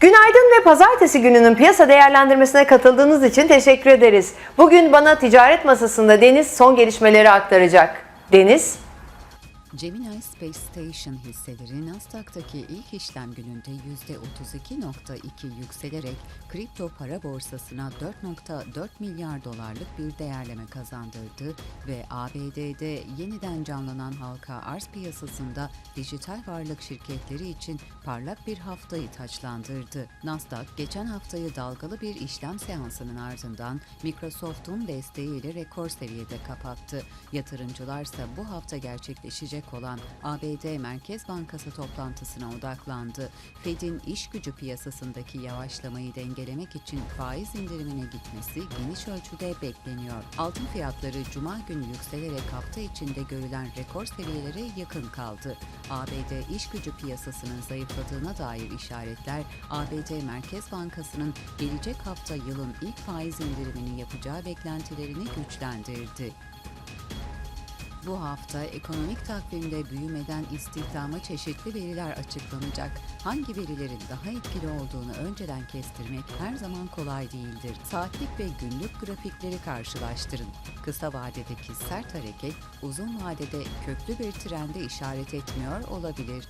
Günaydın ve pazartesi gününün piyasa değerlendirmesine katıldığınız için teşekkür ederiz. Bugün bana ticaret masasında Deniz son gelişmeleri aktaracak. Deniz, Gemini Space Station hisseleri Nasdaq'taki ilk işlem gününde %32.2 yükselerek kripto para borsasına 4.4 milyar dolarlık bir değerleme kazandırdı ve ABD'de yeniden canlanan halka arz piyasasında dijital varlık şirketleri için parlak bir haftayı taçlandırdı. Nasdaq geçen haftayı dalgalı bir işlem seansının ardından Microsoft'un desteğiyle rekor seviyede kapattı. Yatırımcılarsa bu hafta gerçekleşecek olan ABD Merkez Bankası toplantısına odaklandı. Fed'in iş gücü piyasasındaki yavaşlamayı dengelemek için faiz indirimine gitmesi geniş ölçüde bekleniyor. Altın fiyatları cuma günü yükselerek hafta içinde görülen rekor seviyelere yakın kaldı. ABD iş gücü piyasasının zayıfladığına dair işaretler ABD Merkez Bankası'nın gelecek hafta yılın ilk faiz indirimini yapacağı beklentilerini güçlendirdi. Bu hafta ekonomik takvimde büyümeden istihdama çeşitli veriler açıklanacak. Hangi verilerin daha etkili olduğunu önceden kestirmek her zaman kolay değildir. Saatlik ve günlük grafikleri karşılaştırın. Kısa vadedeki sert hareket uzun vadede köklü bir trende işaret etmiyor olabilir.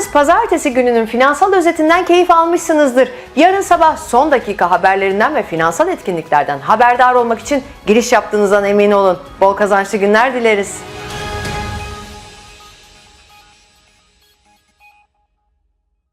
Umarız pazartesi gününün finansal özetinden keyif almışsınızdır. Yarın sabah son dakika haberlerinden ve finansal etkinliklerden haberdar olmak için giriş yaptığınızdan emin olun. Bol kazançlı günler dileriz.